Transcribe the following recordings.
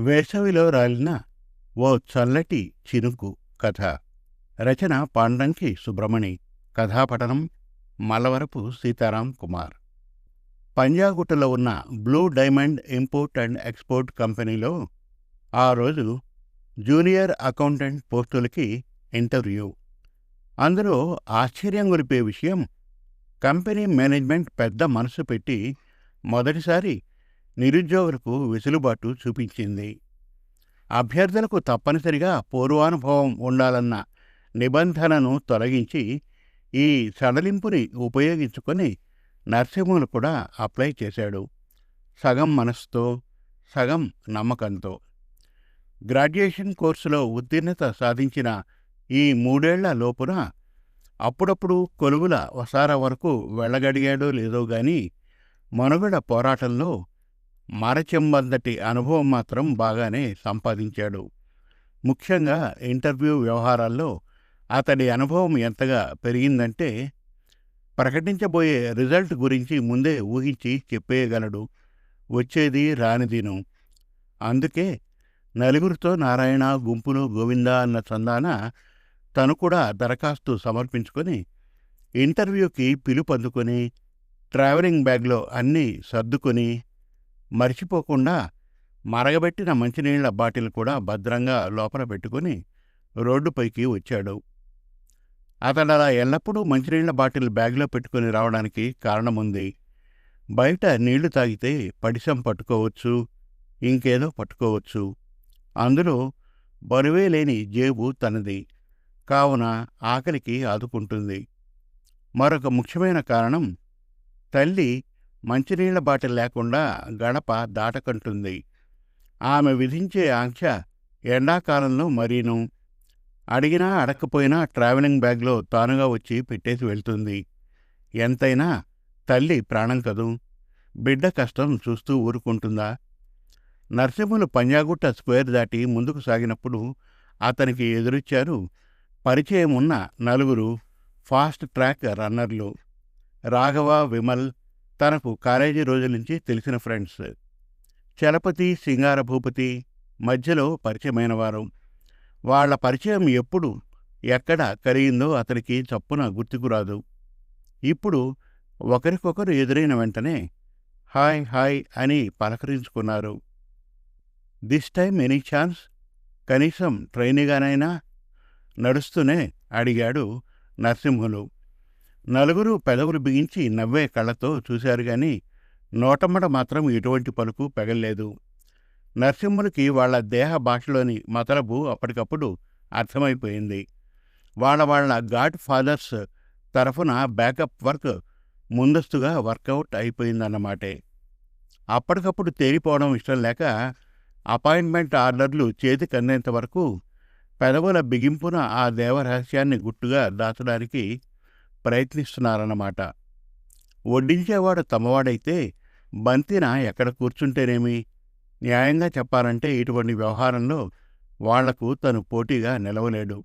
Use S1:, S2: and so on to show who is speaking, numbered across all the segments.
S1: వేసవిలో రాలిన ఓ చల్లటి చినుకు కథ. రచన పాండంకి సుబ్రమణి. కథాపఠనం మలవరపు సీతారాం కుమార్. పంజాగుట్టలో ఉన్న blue diamond import and export కంపెనీలో ఆ రోజు జూనియర్ అకౌంటెంట్ పోస్టులకి ఇంటర్వ్యూ. అందులో ఆశ్చర్యం గొలిపే విషయం కంపెనీ మేనేజ్మెంట్ పెద్ద మనసు పెట్టి మొదటిసారి నిరుద్యోగులకు వెసులుబాటు చూపించింది. అభ్యర్థులకు తప్పనిసరిగా పూర్వానుభవం ఉండాలన్న నిబంధనను తొలగించి ఈ సడలింపుని ఉపయోగించుకొని నర్సింహులు కూడా అప్లై చేశాడు. సగం మనసుతో సగం నమ్మకంతో. గ్రాడ్యుయేషన్ కోర్సులో ఉత్తీర్ణత సాధించిన ఈ మూడేళ్ళ లోపున అప్పుడప్పుడు కొలువుల వసార వరకు వెళ్ళగడిగాడో లేదో గాని మనుగడ పోరాటంలో మరచెమ్మందటి అనుభవం మాత్రం బాగానే సంపాదించాడు. ముఖ్యంగా ఇంటర్వ్యూ వ్యవహారాల్లో అతడి అనుభవం ఎంతగా పెరిగిందంటే ప్రకటించబోయే రిజల్ట్ గురించి ముందే ఊహించి చెప్పేయగలడు. వచ్చేది రానిదిను అందుకే నలుగురితో నారాయణ గుంపులో గోవింద అన్న చందాన తను కూడా దరఖాస్తు సమర్పించుకొని ఇంటర్వ్యూకి పిలుపందుకొని ట్రావెలింగ్ బ్యాగ్లో అన్నీ సర్దుకొని మర్చిపోకుండా మరగబెట్టిన మంచినీళ్ళ బాటిల్ కూడా భద్రంగా లోపల పెట్టుకుని రోడ్డుపైకి వచ్చాడు. అతడలా ఎల్లప్పుడూ మంచినీళ్ళ బాటిల్ బ్యాగ్లో పెట్టుకుని రావడానికి కారణముంది. బయట నీళ్ళు తాగితే పడిసం పట్టుకోవచ్చు ఇంకేదో పట్టుకోవచ్చు. అందులో బరువే లేని జేబు తనది. కావున ఆకలికి ఆదుకుంటుంది. మరొక ముఖ్యమైన కారణం తల్లి మంచినీళ్ళ బాటిల్ లేకుండా గడప దాటకంటుంది. ఆమె విధించే ఆంక్ష ఎండాకాలంలో మరీను. అడిగినా అడగకపోయినా ట్రావెలింగ్ బ్యాగ్లో తానుగా వచ్చి పెట్టేసి వెళ్తుంది. ఎంతైనా తల్లి ప్రాణం కదూ? బిడ్డ కష్టం చూస్తూ ఊరుకుంటుందా? నరసింహులు పంజాగుట్ట స్క్వేర్ దాటి ముందుకు సాగినప్పుడు అతనికి ఎదురిచ్చారు పరిచయం ఉన్న నలుగురు ఫాస్ట్ ట్రాక్ రన్నర్లు. రాఘవ విమల్ తనకు కాలేజీ రోజుల నుంచి తెలిసిన ఫ్రెండ్స్. చలపతి సింగార భూపతి మధ్యలో పరిచయమైనవారు వాళ్ళ పరిచయం ఎప్పుడు ఎక్కడ కలిగిందో అతనికి చప్పున గుర్తుకురాదు ఇప్పుడు ఒకరికొకరు ఎదురైన వెంటనే హాయ్ హాయ్ అని పలకరించుకున్నారు. This time any chance? కనీసం ట్రైనిగానైనా? నడుస్తూనే అడిగాడు నరసింహులు. నలుగురు పెదవులు బిగించి నవ్వే కళ్ళతో చూశారు గాని నోటమ్మట మాత్రం ఎటువంటి పలుకు పెగల్లేదు. నరసింహులకి వాళ్ళ దేహ భాషలోని మతలబు అప్పటికప్పుడు అర్థమైపోయింది. వాళ్ళ వాళ్ళ గాడ్ ఫాదర్స్ తరఫున బ్యాకప్ వర్క్ ముందస్తుగా వర్కౌట్ అయిపోయిందన్నమాటే. అప్పటికప్పుడు తేలిపోవడం ఇష్టం లేక అపాయింట్మెంట్ ఆర్డర్లు చేతికి అందేంత వరకు పెదవుల బిగింపున ఆ దేవరహస్యాన్ని గుట్టుగా దాచడానికి ప్రయత్నిస్తున్నారన్నమాట. వడ్డించేవాడు తమవాడైతే బంతిన ఎక్కడ కూర్చుంటేనేమి? న్యాయంగా చెప్పాలంటే ఇటువంటి వ్యవహారంలో వాళ్ళకు తను పోటీగా నిలవలేడు.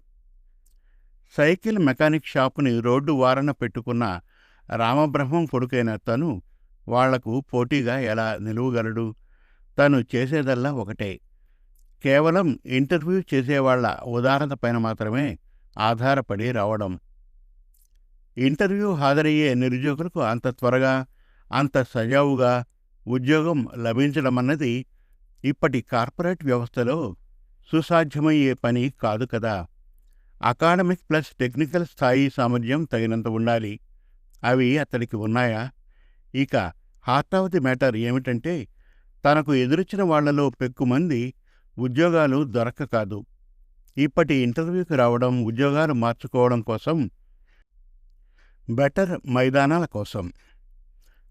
S1: సైకిల్ మెకానిక్ షాపుని రోడ్డు వారన పెట్టుకున్న రామబ్రహ్మం కొడుకైన తను వాళ్ళకు పోటీగా ఎలా నిలువగలడు? తను చేసేదల్లా ఒకటే. కేవలం ఇంటర్వ్యూ చేసేవాళ్ళ ఉదారత పైన మాత్రమే ఆధారపడి రావడం. ఇంటర్వ్యూ హాజరయ్యే నిరుద్యోగులకు అంత త్వరగా అంత సజావుగా ఉద్యోగం లభించడమన్నది ఇప్పటి కార్పొరేట్ వ్యవస్థలో సుసాధ్యమయ్యే పని కాదు కదా. అకాడమిక్ ప్లస్ టెక్నికల్ స్థాయి సామర్థ్యం తగినంత ఉండాలి. అవి అతడికి ఉన్నాయా? ఇక హార్ట్ ఆఫ్ ది మ్యాటర్ ఏమిటంటే తనకు ఎదురొచ్చిన వాళ్ళలో పెక్కుమంది ఉద్యోగాలు దొరక్క కాదు. ఇప్పటి ఇంటర్వ్యూకి రావడం ఉద్యోగాలు మార్చుకోవడం కోసం బెటర్ మైదానాల కోసం.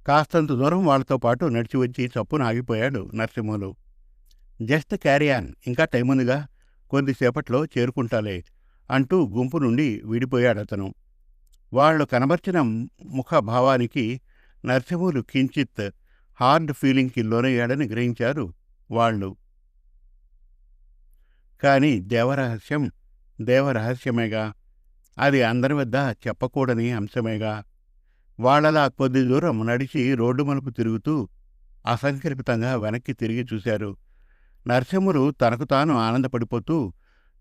S1: కాస్తంత దూరం వాళ్ళతో పాటు నడిచి వచ్చి చప్పున ఆగిపోయాడు నరసింహులు. జస్ట్ క్యారియాన్ ఇంకా టైం ఉందిగా. కొద్దిసేపట్లో చేరుకుంటాలే అంటూ గుంపు నుండి విడిపోయాడతను. వాళ్ళు కనబర్చిన ముఖభావానికి నరసింహులు కించిత్ హార్డ్ ఫీలింగ్కి లోనయ్యాడని గ్రహించారు వాళ్ళు. కాని దేవరహస్యం దేవరహస్యమేగా అది అందరి వద్ద చెప్పకూడని అంశమేగా. వాళ్ళలా కొద్ది దూరం నడిచి రోడ్డు మలుపు తిరుగుతూ అసంకల్పితంగా వెనక్కి తిరిగి చూశారు. నరసింహులు తనకు తాను ఆనందపడిపోతూ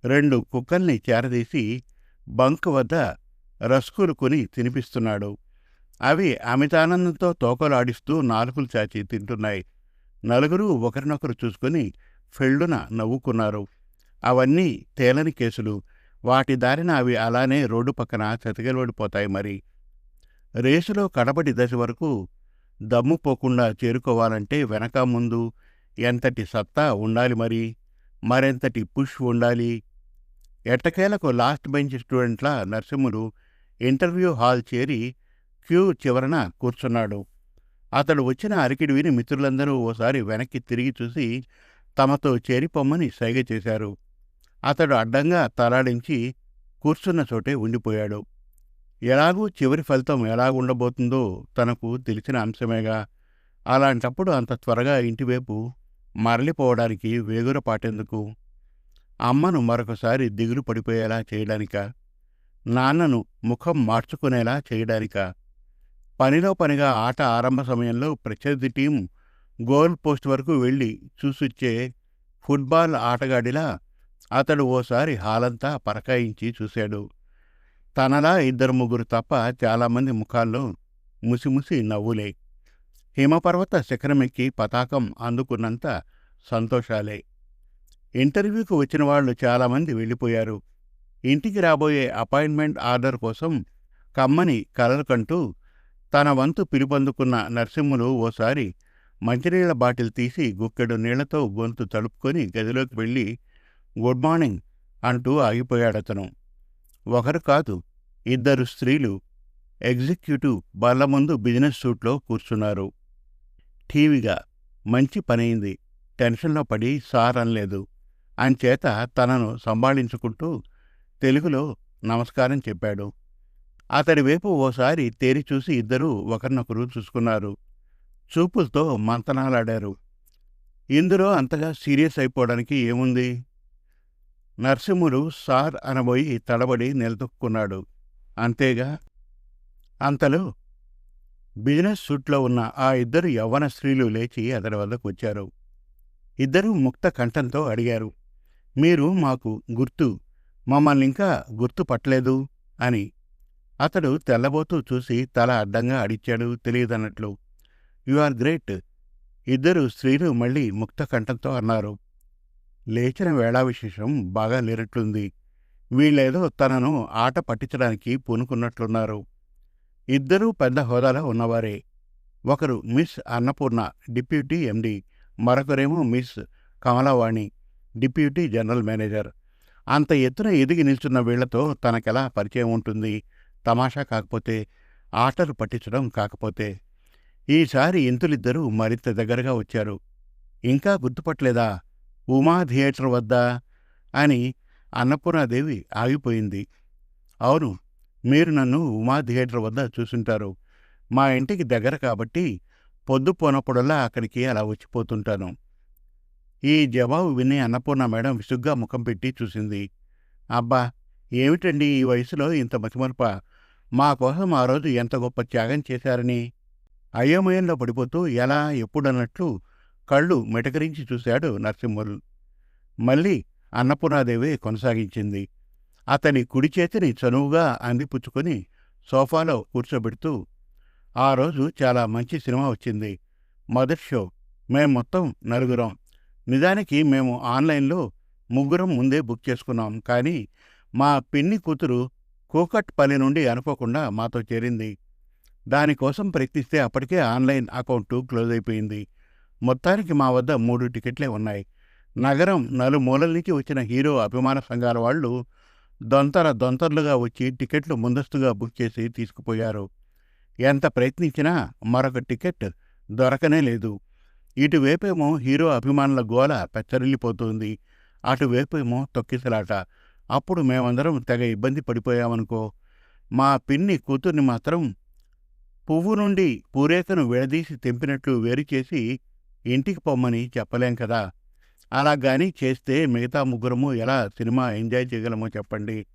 S1: రెండు కుక్కల్ని చేరదీసి బంక్ వద్ద రస్కులు కొని తినిపిస్తున్నాడు. అవి అమితానందంతో తోకలాడిస్తూ నాలుకలు చాచి తింటున్నాయి. నలుగురు ఒకరినొకరు చూసుకుని ఫెళ్ళున నవ్వుకున్నారు. అవన్నీ తేలని కేసులు. వాటి దారిన అవి అలానే రోడ్డు పక్కన చతికిలబడిపోతాయి మరి రేసులో కడబడి దశ వరకు దమ్ము పోకుండా చేరుకోవాలంటే వెనక ముందు ఎంతటి సత్తా ఉండాలి మరి? మరెంతటి పుష్ ఉండాలి? ఎట్టకేలకు లాస్ట్ బెంచ్ స్టూడెంట్ల నరసింహులు ఇంటర్వ్యూ హాల్ చేరి క్యూ చివరన కూర్చున్నాడు. అతడు వచ్చిన అరికిడి విని మిత్రులందరూ ఓసారి వెనక్కి తిరిగి చూసి తమతో చేరిపోమ్మని సైగ చేశారు. అతడు అడ్డంగా తలాడించి కూర్చున్న చోటే ఉండిపోయాడు. ఎలాగూ చివరి ఫలితం ఎలాగుండబోతుందో తనకు తెలిసిన అంశమేగా. అలాంటప్పుడు అంత త్వరగా ఇంటివైపు మరలిపోవడానికి వేగుర పాటేందుకు? అమ్మను మరొకసారి దిగులు పడిపోయేలా చేయడానిక? నాన్నను ముఖం మార్చుకునేలా చేయడానిక? పనిలో పనిగా ఆట ఆరంభ సమయంలో ప్రత్యర్థి టీం గోల్ పోస్ట్ వరకు వెళ్ళి చూసొచ్చే ఫుట్బాల్ ఆటగాడిలా అతడు ఓసారి హాలంతా పరకాయించి చూశాడు. తనలా ఇద్దరు ముగ్గురు తప్ప చాలామంది ముఖాల్లో ముసిముసి నవ్వులే. హిమపర్వత శిఖరమెక్కి పతాకం అందుకున్నంత సంతోషాలే. ఇంటర్వ్యూకు వచ్చిన వాళ్ళు చాలామంది వెళ్ళిపోయారు. ఇంటికి రాబోయే అపాయింట్మెంట్ ఆర్డర్ కోసం కమ్మని కలలు కంటూ తన వంతు పిలుపందుకున్న నరసింహులు ఓసారి మంచినీళ్ళ బాటిల్ తీసి గుక్కెడు నీళ్ళతో గొంతు తలుపుకొని గదిలోకి వెళ్ళి గుడ్ మార్నింగ్ అంటూ ఆగిపోయాడతను. ఒకరు కాదు ఇద్దరు స్త్రీలు ఎగ్జిక్యూటివ్ బల్ల ముందు బిజినెస్ సూట్లో కూర్చున్నారు. టీవీగా మంచి పనైంది టెన్షన్లో పడి సార్ అనలేదు. అంచేత తనను సంభాళించుకుంటూ తెలుగులో నమస్కారం చెప్పాడు. అతడి వైపు ఓసారి తేరి చూసి ఇద్దరూ ఒకరినొకరు చూసుకున్నారు. చూపులతో మంతనాలాడారు. ఇందులో అంతగా సీరియస్ అయిపోవడానికి ఏముంది? నర్సింహుడు సార్ అనబోయి తడబడి నిలదొక్కున్నాడు. అంతేగా? అంతలో బిజినెస్ సూట్లో ఉన్న ఆ ఇద్దరు యవ్వన స్త్రీలు లేచి అతడి వద్దకు వచ్చారు. ఇద్దరూ ముక్త కంఠంతో అడిగారు మీరు మాకు గుర్తు మమ్మల్ని ఇంకా గుర్తు పట్టలేదు అని. అతడు తెల్లబోతూ చూసి తల అడ్డంగా అడిచాడు తెలియదన్నట్లు. You are great. ఇద్దరు స్త్రీలు మళ్ళీ ముక్త కంఠంతో అన్నారు లేచిన వేళా విశేషం బాగా లేనట్లుంది. వీళ్ళేదో తనను ఆట పట్టించడానికి పూనుకున్నట్లున్నారు. ఇద్దరూ పెద్ద హోదాలో ఉన్నవారే. ఒకరు miss Annapurna deputy MD. మరొకరేమో miss Kamalavani deputy general manager. అంత ఎత్తున ఎదిగి నిల్చున్న వీళ్ళతో తనకెలా పరిచయం ఉంటుంది? తమాషా కాకపోతే ఆటలు పట్టించడం కాకపోతే. ఈసారి ఇంతులిద్దరూ మరింత దగ్గరగా వచ్చారు. ఇంకా గుర్తుపట్టలేదా? ఉమా థియేటర్ వద్ద? అని అన్నపూర్ణాదేవి ఆగిపోయింది. అవును మీరు నన్ను ఉమా థియేటర్ వద్ద చూసుంటారు. మా ఇంటికి దగ్గర కాబట్టి పొద్దు పోనప్పుడల్లా అక్కడికి అలా వచ్చిపోతుంటాను. ఈ జవాబు విని అన్నపూర్ణ మేడం విసుగ్గా ముఖం పెట్టి చూసింది. అబ్బా ఏమిటండి ఈ వయసులో ఇంత మచిమరప మా కోసం ఆ రోజు ఎంత గొప్ప త్యాగం చేశారని? అయోమయంలో పడిపోతూ ఎలా ఎప్పుడన్నట్లు కళ్ళు మిటకరించి చూశాడు నరసింహులు. మళ్ళీ అన్నపూర్ణాదేవి కొనసాగించింది. అతని కుడి చేతిని చనువుగా అందిపుచ్చుకొని సోఫాలో కూర్చోబెడుతూ ఆ రోజు చాలా మంచి సినిమా వచ్చింది. మొదటి షో. మేం మొత్తం నలుగురం. నిజానికి మేము ఆన్లైన్లో ముగ్గురం ముందే బుక్ చేసుకున్నాం. కానీ మా పిన్ని కూతురు కూకట్పల్లి నుండి అనుకోకుండా మాతో చేరింది. దానికోసం ప్రయత్నిస్తే అప్పటికే ఆన్లైన్ అకౌంటు క్లోజ్ అయిపోయింది. మొత్తానికి మా వద్ద మూడు టికెట్లే ఉన్నాయి. నగరం నలుమూలల నుంచి వచ్చిన హీరో అభిమాన సంఘాల వాళ్ళు దొంతర దొంతర్లుగా వచ్చి టికెట్లు ముందస్తుగా బుక్ చేసి తీసుకుపోయారు. ఎంత ప్రయత్నించినా మరొక టికెట్ దొరకనే లేదు. ఇటువైపేమో హీరో అభిమానుల గోల పెచ్చరిల్లిపోతుంది. అటువైపేమో తొక్కిసలాట. అప్పుడు మేమందరం తెగ ఇబ్బంది పడిపోయామనుకో. మా పిన్ని కూతుర్ని మాత్రం పువ్వు నుండి పూరేకను విడదీసి తెంపినట్లు వేరు చేసి ఇంటికి పొమ్మని చెప్పలేం కదా. అలా కానీ చేస్తే మిగతా ముగ్గురము ఎలా సినిమా ఎంజాయ్ చేయగలమో చెప్పండి.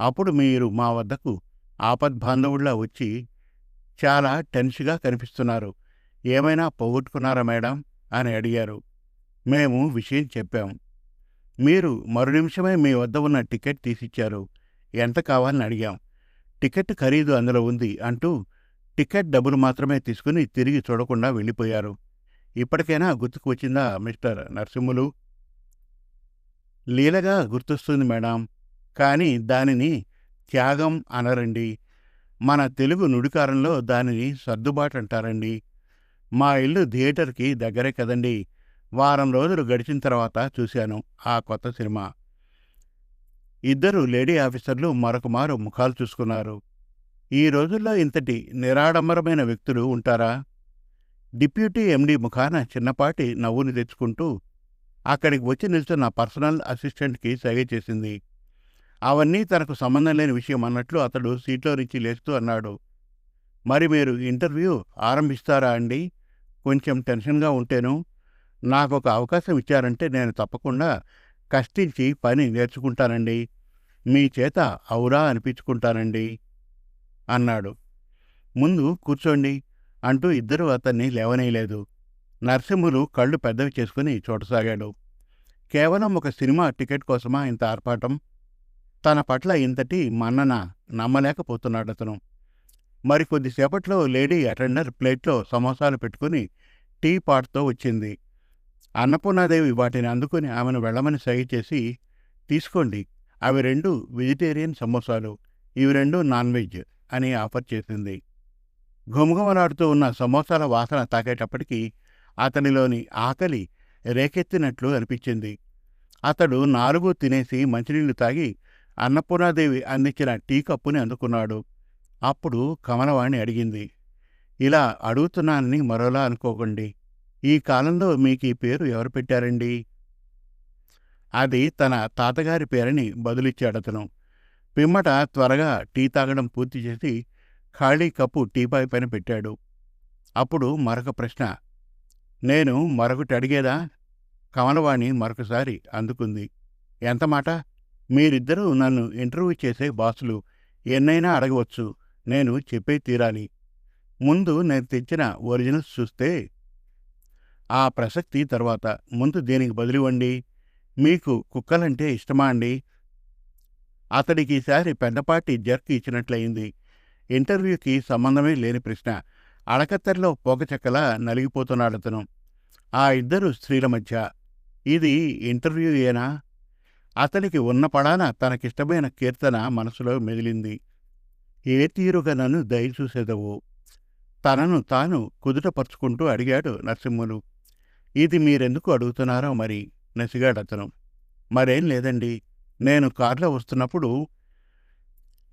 S1: అప్పుడు మీరు మా వద్దకు ఆపద్బాంధవుల్లా వచ్చి చాలా టెన్స్గా కనిపిస్తున్నారు. ఏమైనా పోగొట్టుకున్నారా మేడం? అని అడిగారు. మేము విషయం చెప్పాం. మీరు మరు నిమిషమే మీ వద్ద ఉన్న టికెట్ తీసిచ్చారు. ఎంత కావాలని అడిగాం. టికెట్ ఖరీదు అందులో ఉంది అంటూ టికెట్ డబ్బులు మాత్రమే తీసుకుని తిరిగి చూడకుండా వెళ్ళిపోయారు. ఇప్పటికైనా గుర్తుకు వచ్చిందా మిస్టర్ నరసింహులు? లీలగా గుర్తొస్తుంది మేడం. కానీ దానిని త్యాగం అనరండి. మన తెలుగు నుడికారంలో దానిని సర్దుబాటు అంటారండి. మా ఇల్లు థియేటర్కి దగ్గరే కదండి. వారం రోజులు గడిచిన తర్వాత చూశాను ఆ కొత్త సినిమా. ఇద్దరు లేడీ ఆఫీసర్లు మరొక మారు ముఖాలు చూసుకున్నారు. ఈ రోజుల్లో ఇంతటి నిరాడంబరమైన వ్యక్తులు ఉంటారా? డిప్యూటీ ఎండీ ముఖాన చిన్నపాటి నవ్వుని తెచ్చుకుంటూ అక్కడికి వచ్చి నిల్చున్న పర్సనల్ అసిస్టెంట్కి సైగ చేసింది. అవన్నీ తనకు సంబంధం లేని విషయం అన్నట్లు అతడు సీట్లో నుంచి లేస్తూ అన్నాడు. మరి మీరు ఇంటర్వ్యూ ఆరంభిస్తారా అండి? కొంచెం టెన్షన్గా ఉంటేను. నాకు ఒక అవకాశం ఇచ్చారంటే నేను తప్పకుండా కష్టించి పని నేర్చుకుంటానండి. మీ చేత అవురా అనిపించుకుంటానండి అన్నాడు. ముందు కూర్చోండి. అంటూ ఇద్దరూ అతన్ని లేవనేయలేదు నరసింహులు కళ్ళు పెద్దవి చేసుకుని చూడసాగాడు కేవలం ఒక సినిమా టికెట్ కోసమా ఇంత ఆర్పాటం? తన పట్ల ఇంతటి మన్నన నమ్మలేకపోతున్నాడు అతను. మరి కొద్దిసేపట్లో లేడీ అటెండర్ ప్లేట్లో సమోసాలు పెట్టుకుని టీ పాట్తో వచ్చింది. అన్నపూర్ణాదేవి వాటిని అందుకుని ఆమెను వెళ్ళమని సైగ చేసి తీసుకోండి అవి రెండు వెజిటేరియన్ సమోసాలు ఇవి రెండు నాన్ వెజ్ అని ఆఫర్ చేసింది. ఘుమఘుమలాడుతూ ఉన్న సమోసాల వాసన తాకేటప్పటికీ అతనిలోని ఆకలి రేకెత్తినట్లు అనిపించింది. అతడు నాలుగు తినేసి మంచినీళ్ళు తాగి అన్నపూర్ణాదేవి అందించిన టీ కప్పుని అందుకున్నాడు. అప్పుడు కమలవాణి అడిగింది ఇలా అడుగుతున్నానని మరోలా అనుకోకండి. ఈ కాలంలో మీకు ఈ పేరు ఎవరు పెట్టారండి? అది తన తాతగారి పేరని బదులిచ్చాడతను. పిమ్మట త్వరగా టీ తాగడం పూర్తి చేసి ఖాళీ కప్పు టీపాయ్ పైన పెట్టాడు. అప్పుడు మరొక ప్రశ్న నేను మరొకటి అడిగేదా? కమలవాణి మరొకసారి అందుకుంది. ఎంత మాట? మీరిద్దరూ నన్ను ఇంటర్వ్యూ చేసే బాసులు. ఎన్నైనా అడగవచ్చు. నేను చెప్పే తీరాలి. ముందు నేను తెచ్చిన ఒరిజినల్స్ చూస్తే ఆ ప్రసక్తి తర్వాత ముందు దీనికి బదిలివ్వండి మీకు కుక్కలంటే ఇష్టమా అండి? అతడికి ఈసారి పెద్దపాటి జర్క్ ఇచ్చినట్లయింది. ఇంటర్వ్యూకి సంబంధమే లేని ప్రశ్న. అడకత్తెరలో నలిగిపోతున్నాడు అతను. ఆ ఇద్దరు స్త్రీల మధ్య. ఇది ఇంటర్వ్యూ ఏనా అతనికి ఉన్న పడాన తనకిష్టమైన కీర్తన మనసులో మెదిలింది. ఏ తీరుగా నన్ను దయచూసేదవు తనను తాను కుదుటపరుచుకుంటూ అడిగాడు నరసింహులు. ఇది మీరెందుకు అడుగుతున్నారో మరి నసిగాడతను మరేం లేదండి. నేను కారులో వస్తున్నప్పుడు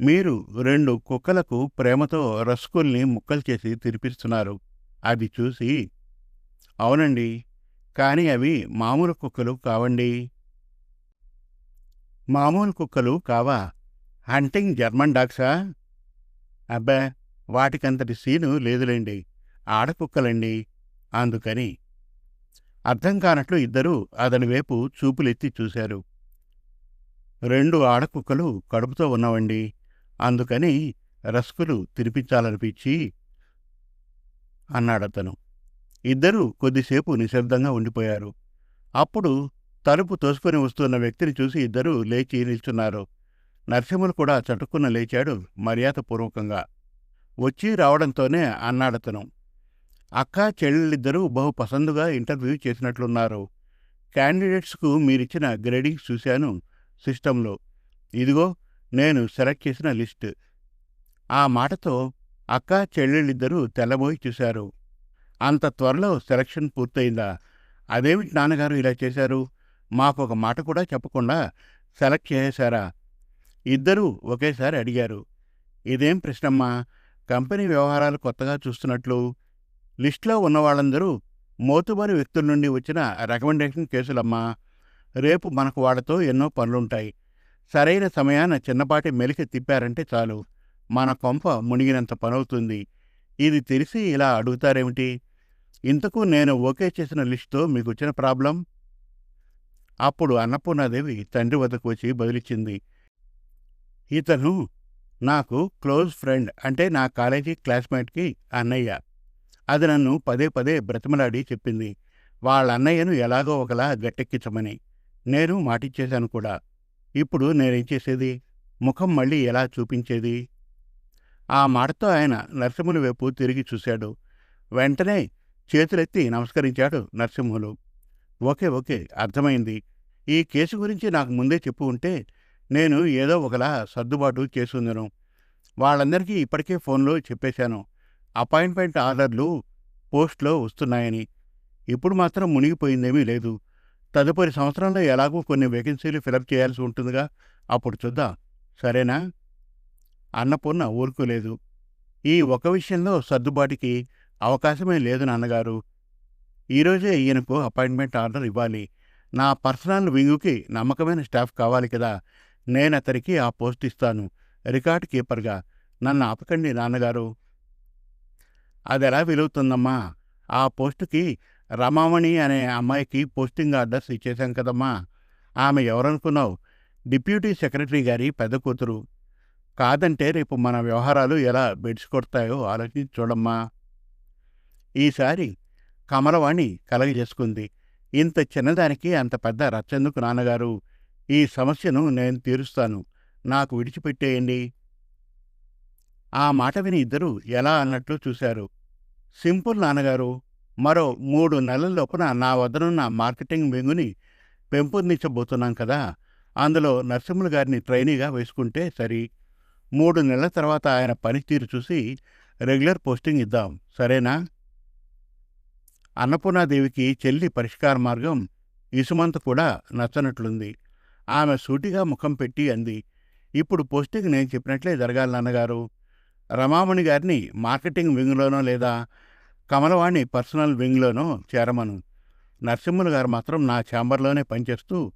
S1: మీరు రెండు కుక్కలకు ప్రేమతో రస్కుల్ని ముక్కలు చేసి తినిపిస్తున్నారు. అది చూసి అవునండి కానీ అవి మామూలు కుక్కలు కావండి. మామూలు కుక్కలు కావా? హంటింగ్ జర్మన్ డాగ్సా? అబ్బా వాటికంతటి సీను లేదులేండి ఆడకుక్కలండి. అందుకని అర్థం కానట్లు ఇద్దరూ అతని వైపు చూపులెత్తి చూశారు. రెండు ఆడకుక్కలు కడుపుతో ఉన్నవండి అందుకని రస్కులు తినిపించాలనిపించి అన్నాడతను ఇద్దరూ కొద్దిసేపు నిశ్శబ్దంగా ఉండిపోయారు. అప్పుడు తలుపు తోసుకొని వస్తున్న వ్యక్తిని చూసి ఇద్దరూ లేచి నిల్చున్నారు. నరసింహులు కూడా చటుక్కున లేచాడు మర్యాదపూర్వకంగా. వచ్చి రావడంతోనే అన్నాడతను అక్క చెల్లెళ్ళిద్దరూ బహు పసందుగా ఇంటర్వ్యూ చేసినట్లున్నారు. క్యాండిడేట్స్కు మీరిచ్చిన గ్రేడింగ్స్ చూశాను సిస్టంలో. ఇదిగో నేను సెలెక్ట్ చేసిన లిస్ట్. ఆ మాటతో అక్క చెల్లెళ్ళిద్దరూ తెల్లబోయి చూశారు. అంత త్వరలో సెలక్షన్ పూర్తయిందా? అదేమిటి నాన్నగారు ఇలా చేశారు? మాకు ఒక మాట కూడా చెప్పకుండా సెలెక్ట్ చేసేశారా? ఇద్దరూ ఒకేసారి అడిగారు. ఇదేం ప్రశ్నమ్మా? కంపెనీ వ్యవహారాలు కొత్తగా చూస్తున్నట్లు. లిస్టులో ఉన్న వాళ్ళందరూ మోతుబరి వ్యక్తుల నుండి వచ్చిన రికమెండేషన్ కేసులమ్మా. రేపు మనకు వాళ్ళతో ఎన్నో పనులుంటాయి. సరైన సమయాన చిన్నపాటి మెలిక తిప్పారంటే చాలు. మన కొంప మునిగినంత పనవుతుంది. ఇది తెలిసి ఇలా అడుగుతారేమిటి? ఇంతకు నేను ఓకే చేసిన లిస్టుతో మీకు వచ్చిన ప్రాబ్లం? అప్పుడు అన్నపూర్ణాదేవి తండ్రి వద్దకు వచ్చి బదిలిచ్చింది. ఇతను నాకు క్లోజ్ ఫ్రెండ్ అంటే నా కాలేజీ క్లాస్మేట్కి అన్నయ్య. అది నన్ను పదే పదే బ్రతిమలాడి చెప్పింది. వాళ్ళ అన్నయ్యను ఎలాగో ఒకలా గట్టెక్కించమని. నేను మాటిచ్చేశాను కూడా. ఇప్పుడు నేనేం చేసేది? ముఖం మళ్ళీ ఎలా చూపించేది? ఆ మాటతో ఆయన నరసింహుని వైపు తిరిగి చూశాడు. వెంటనే చేతులెత్తి నమస్కరించాడు నరసింహులు. ఓకే ఓకే అర్థమైంది. ఈ కేసు గురించి నాకు ముందే చెప్పు ఉంటే నేను ఏదో ఒకలా సర్దుబాటు చేసుందను. వాళ్ళందరికీ ఇప్పటికే ఫోన్లో చెప్పేశాను. అపాయింట్మెంట్ ఆర్డర్లు పోస్ట్లో వస్తున్నాయని. ఇప్పుడు మాత్రం మునిగిపోయిందేమీ లేదు. తదుపరి సంవత్సరంలో ఎలాగో కొన్ని వేకెన్సీలు ఫిలప్ చేయాల్సి ఉంటుందిగా. అప్పుడు చూద్దాం. సరేనా? అన్నపూర్ణ ఊరుకోలేదు. ఈ ఒక విషయంలో సర్దుబాటుకి అవకాశమే లేదు నాన్నగారు. ఈరోజే ఈయనకు అపాయింట్మెంట్ ఆర్డర్ ఇవ్వాలి. నా పర్సనల్ వింగుకి నమ్మకమైన స్టాఫ్ కావాలి కదా. నేను అతనికి ఆ పోస్ట్ ఇస్తాను. రికార్డ్ కీపర్గా. నన్ను ఆపకండి నాన్నగారు. అదెలా వెలుగుతుందమ్మా ఆ పోస్టుకి రమామణి అనే అమ్మాయికి పోస్టింగ్ ఆర్డర్స్ ఇచ్చేశాం కదమ్మా. ఆమె ఎవరనుకున్నావు? డిప్యూటీ సెక్రటరీ గారి పెద్ద కూతురు. కాదంటే రేపు మన వ్యవహారాలు ఎలా బెడ్చుకొడతాయో ఆలోచించి చూడమ్మా. ఈసారి కమలవాణి కలగజేసుకుంది. ఇంత చిన్నదానికి అంత పెద్ద రచ్చెందుకు నాన్నగారు? ఈ సమస్యను నేను తీరుస్తాను. నాకు విడిచిపెట్టేయండి. ఆ మాట విని ఇద్దరూ ఎలా అన్నట్లు చూశారు. సింపుల్ నాన్నగారు మరో మూడు నెలల లోపున నా వద్దనున్న మార్కెటింగ్ వింగుని పెంపొందించబోతున్నాం కదా. అందులో నరసింహులు గారిని ట్రైనీగా వేసుకుంటే సరి. మూడు నెలల తర్వాత ఆయన పనితీరు చూసి రెగ్యులర్ పోస్టింగ్ ఇద్దాం. సరేనా? అన్నపూర్ణాదేవికి చెల్లి పరిష్కార మార్గం ఇసుమంత కూడా నచ్చనట్లుంది. ఆమె సూటిగా ముఖం పెట్టి అంది. ఇప్పుడు పోస్టింగ్ నేను చెప్పినట్లే జరగాలి నాన్నగారు. రమామణి గారిని మార్కెటింగ్ వింగ్లోనో లేదా కమలవాణి పర్సనల్ వింగ్లోనో చేరమను. నరసింహులు గారు మాత్రం నా ఛాంబర్లోనే పనిచేస్తూ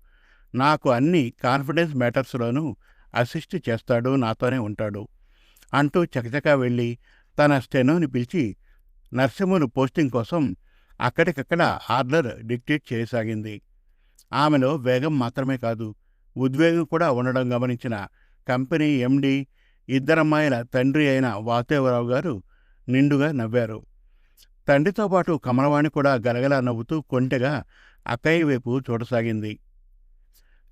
S1: నాకు అన్ని కాన్ఫిడెన్స్ మ్యాటర్స్లోనూ అసిస్ట్ చేస్తాడు నాతోనే ఉంటాడు అంటూ చకచకా వెళ్ళి తన స్టెనోని పిలిచి నరసింహులు పోస్టింగ్ కోసం అక్కడికక్కడ ఆర్డర్ డిక్టేట్ చేయసాగింది. ఆమెలో వేగం మాత్రమే కాదు ఉద్వేగం కూడా ఉండడం గమనించిన కంపెనీ ఎండి ఇద్దరమ్మాయిల తండ్రి అయిన వాతేవరావు గారు నిండుగా నవ్వారు. తండ్రితో పాటు కమలవాణి కూడా గలగలా నవ్వుతూ కొంటెగా అక్కయ్య వైపు చూడసాగింది.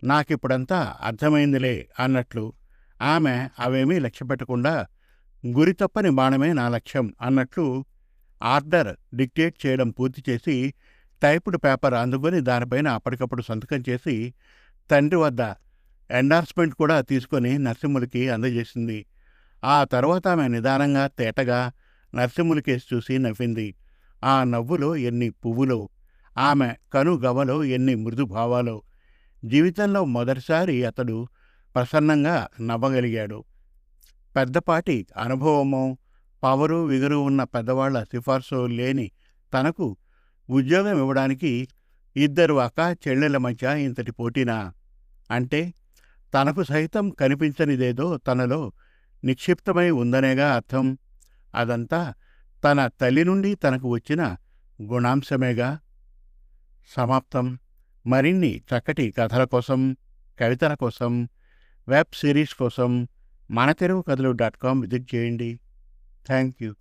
S1: నాకిప్పుడంతా అర్థమైందిలే అన్నట్లు ఆమె అవేమీ లక్ష్యపెట్టకుండా గురి తప్పని బాణమే నా లక్ష్యం అన్నట్లు ఆర్డర్ డిక్టేట్ చేయడం పూర్తి చేసి టైపుడ్ పేపర్ అందుకొని దానిపైన అప్పటికప్పుడు సంతకం చేసి తండ్రి వద్ద ఎండార్స్మెంట్ కూడా తీసుకొని నరసింహులకి అందజేసింది. ఆ తర్వాత ఆమె నిదానంగా తేటగా నరసింహులకేసి చూసి నవ్వింది. ఆ నవ్వులో ఎన్ని పువ్వులో ఆమె కను గవలో ఎన్ని మృదుభావాలో జీవితంలో మొదటిసారి అతడు ప్రసన్నంగా నవ్వగలిగాడు. పెద్దపాటి అనుభవమో పవరు విగురు ఉన్న పెద్దవాళ్ళ సిఫార్సు లేని తనకు ఉద్యోగం ఇవ్వడానికి ఇద్దరు అక్క చెల్లెల మధ్య ఇంతటి పోటీనా? అంటే తనకు సైతం కనిపించనిదేదో తనలో నిక్షిప్తమై ఉందనేగా అర్థం అదంతా తన తల్లి నుండి తనకు వచ్చిన గుణాంశమేగా. సమాప్తం. మరిన్ని చక్కటి కథల కోసం కవితల కోసం వెబ్ సిరీస్ కోసం మన తెలుగు కథలు డాట్ కామ్ విజిట్ చేయండి. Thank you.